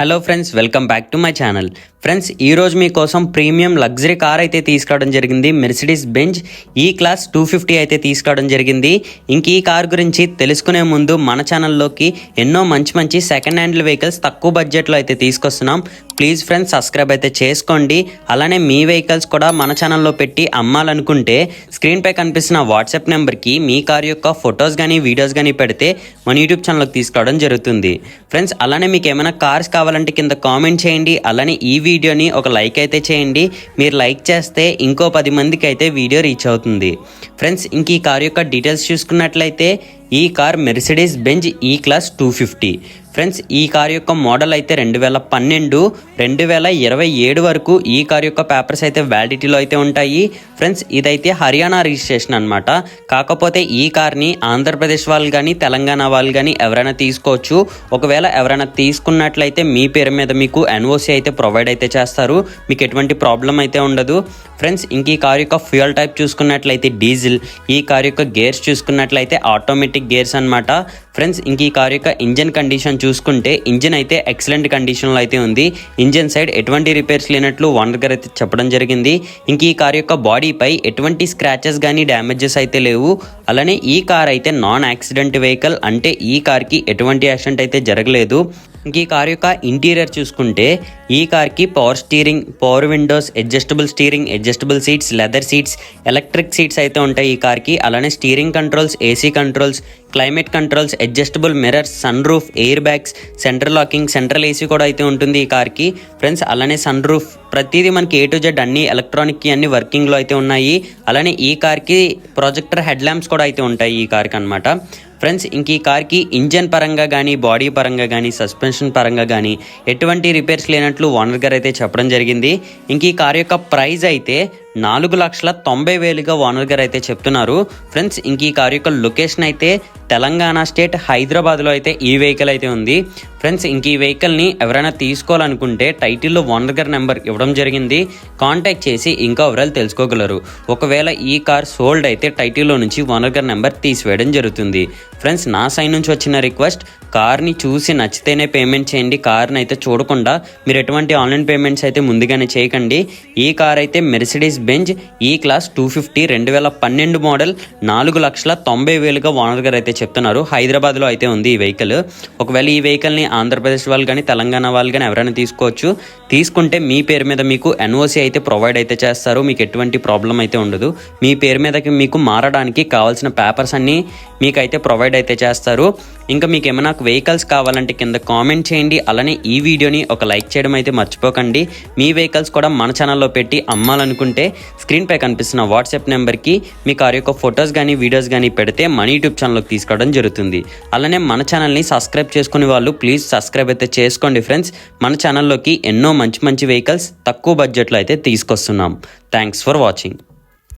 Hello friends welcome back to my channel friends ఈ రోజు మీకోసం ప్రీమియం లగ్జరీ కార్ అయితే తీసుకురావడం జరిగింది. Mercedes Benz E class two fifty అయితే తీసుకురావడం జరిగింది. ఇంక ఈ కార్ గురించి తెలుసుకునే ముందు మన ఛానల్లోకి ఎన్నో మంచి మంచి సెకండ్ హ్యాండ్ వెహికల్స్ తక్కువ బడ్జెట్లో అయితే తీసుకొస్తున్నాం. ప్లీజ్ ఫ్రెండ్స్ సబ్స్క్రైబ్ అయితే చేసుకోండి. అలానే మీ వెహికల్స్ కూడా మన ఛానల్లో పెట్టి అమ్మాలనుకుంటే స్క్రీన్పై కనిపిస్తున్న వాట్సాప్ నెంబర్కి మీ కార్ యొక్క ఫొటోస్ కానీ వీడియోస్ కానీ పెడితే మన యూట్యూబ్ ఛానల్కి తీసుకురావడం జరుగుతుంది. ఫ్రెండ్స్ అలానే మీకు ఏమైనా కార్స్ కావాలి కావాలంటే కింద కామెంట్ చేయండి. అలానే ఈ వీడియోని ఒక లైక్ అయితే చేయండి. మీరు లైక్ చేస్తే ఇంకో పది మందికి అయితే వీడియో రీచ్ అవుతుంది. ఫ్రెండ్స్ ఇంక ఈ కార్ యొక్క డీటెయిల్స్ చూసుకున్నట్లయితే ఈ car Mercedes Benz E class two fifty friends ఈ కార్ యొక్క మోడల్ అయితే రెండు వేల పన్నెండు రెండు వేల ఇరవై ఏడు వరకు ఈ కార్ యొక్క పేపర్స్ అయితే వ్యాలిడిటీలో అయితే ఉంటాయి. ఫ్రెండ్స్ ఇదైతే హర్యానా రిజిస్ట్రేషన్ అనమాట కాకపోతే ఈ కార్ని ఆంధ్రప్రదేశ్ వాళ్ళు కానీ తెలంగాణ వాళ్ళు కానీ ఎవరైనా తీసుకోవచ్చు. ఒకవేళ ఎవరైనా తీసుకున్నట్లయితే మీ పేరు మీద మీకు ఎన్ఓసి అయితే ప్రొవైడ్ అయితే చేస్తారు. మీకు ఎటువంటి ప్రాబ్లం అయితే ఉండదు. ఫ్రెండ్స్ ఇంక ఈ కార్ యొక్క ఫ్యూయల్ టైప్ చూసుకున్నట్లయితే డీజిల్ ఈ కార్ యొక్క గేర్స్ చూసుకున్నట్లయితే ఆటోమేటిక్ గేర్స్ అన్నమాట. ఫ్రెండ్స్ ఇంక ఈ కార్ యొక్క ఇంజన్ కండిషన్ చూసుకుంటే ఇంజన్ అయితే ఎక్సలెంట్ కండిషన్లో అయితే ఉంది. ఇంజన్ సైడ్ ఎటువంటి రిపేర్స్ లేనట్లు ఓనర్ గారు అయితే చెప్పడం జరిగింది. ఇంక ఈ కార్ యొక్క బాడీపై ఎటువంటి స్క్రాచెస్ కానీ డ్యామేజెస్ అయితే లేవు. అలానే ఈ కార్ అయితే నాన్ యాక్సిడెంట్ వెహికల్ అంటే ఈ కార్కి ఎటువంటి యాక్సిడెంట్ అయితే జరగలేదు. ఇంక ఈ కార్ యొక్క ఇంటీరియర్ చూసుకుంటే ఈ కార్కి power steering power windows adjustable steering adjustable seats leather seats electric seats అయితే ఉంటాయి ఈ కార్కి అలానే steering controls AC controls climate controls adjustable mirrors sunroof airbags central locking central AC కూడా అయితే ఉంటుంది ఈ కార్కి. ఫ్రెండ్స్ అలానే సన్ రూఫ్ ప్రతిదీ మనకి ఏ టు జెడ్ అన్ని ఎలక్ట్రానిక్ అన్ని వర్కింగ్లో అయితే ఉన్నాయి. అలానే ఈ కార్కి ప్రొజెక్టర్ హెడ్ ల్యాంప్స్ కూడా అయితే ఉంటాయి ఈ కార్కి అనమాట ఫ్రెండ్స్ ఇంక ఈ కార్కి ఇంజన్ పరంగా కానీ బాడీ పరంగా కానీ సస్పెన్షన్ పరంగా కానీ ఎటువంటి రిపేర్స్ లేనట్లు ఓనర్ గారు అయితే చెప్పడం జరిగింది. ఇంక ఈ కార్ యొక్క ప్రైజ్ అయితే నాలుగు లక్షల తొంభై వేలుగా ఓనర్ గారు అయితే చెప్తున్నారు. ఫ్రెండ్స్ ఇంక ఈ కార్ యొక్క లొకేషన్ అయితే తెలంగాణ స్టేట్ హైదరాబాద్లో అయితే ఈ వెహికల్ అయితే ఉంది. ఫ్రెండ్స్ ఇంక ఈ వెహికల్ని ఎవరైనా తీసుకోవాలనుకుంటే టైటిల్లో ఓనర్ గారి నెంబర్ ఇవ్వడం జరిగింది. కాంటాక్ట్ చేసి ఇంకా ఎవరైనా తెలుసుకోగలరు. ఒకవేళ ఈ కార్ సోల్డ్ అయితే టైటిల్లో నుంచి ఓనర్ గారి నెంబర్ తీసివేయడం జరుగుతుంది. ఫ్రెండ్స్ నా సైడ్ నుంచి వచ్చిన రిక్వెస్ట్ కార్ని చూసి నచ్చితేనే పేమెంట్ చేయండి. కార్ని అయితే చూడకుండా మీరు ఎటువంటి ఆన్లైన్ పేమెంట్స్ అయితే ముందుగానే చేయకండి. ఈ కార్ అయితే Mercedes Benz E class two fifty రెండు వేల పన్నెండు మోడల్ నాలుగు లక్షల తొంభై వేలుగా ఓనర్ గారు అయితే చెప్తున్నారు. హైదరాబాద్లో అయితే ఉంది ఈ వెహికల్. ఒకవేళ ఈ వెహికల్ని ఆంధ్రప్రదేశ్ వాళ్ళు కానీ తెలంగాణ వాళ్ళు కానీ ఎవరైనా తీసుకోవచ్చు. తీసుకుంటే మీ పేరు మీద మీకు ఎన్ఓసి అయితే ప్రొవైడ్ అయితే చేస్తారు. మీకు ఎటువంటి ప్రాబ్లం అయితే ఉండదు. మీ పేరు మీదకి మీకు మారడానికి కావాల్సిన పేపర్స్ అన్నీ మీకు అయితే ప్రొవైడ్ అయితే చేస్తారు. ఇంకా మీకు ఏమైనా వెహికల్స్ కావాలంటే కింద కామెంట్ చేయండి. అలానే ఈ వీడియోని ఒక లైక్ చేయడం అయితే మర్చిపోకండి. మీ వెహికల్స్ కూడా మన ఛానల్లో పెట్టి అమ్మాలనుకుంటే స్క్రీన్పై కనిపిస్తున్న వాట్సాప్ నెంబర్కి మీ కార్ యొక్క ఫొటోస్ కానీ వీడియోస్ కానీ పెడితే మన యూట్యూబ్ ఛానల్లోకి తీసుకోవడం జరుగుతుంది. అలానే మన ఛానల్ని సబ్స్క్రైబ్ చేసుకునే వాళ్ళు ప్లీజ్ సబ్స్క్రైబ్ అయితే చేసుకోండి ఫ్రెండ్స్ మన ఛానల్లోకి ఎన్నో మంచి మంచి వెహికల్స్ తక్కువ బడ్జెట్లో అయితే తీసుకొస్తున్నాం. Thanks for watching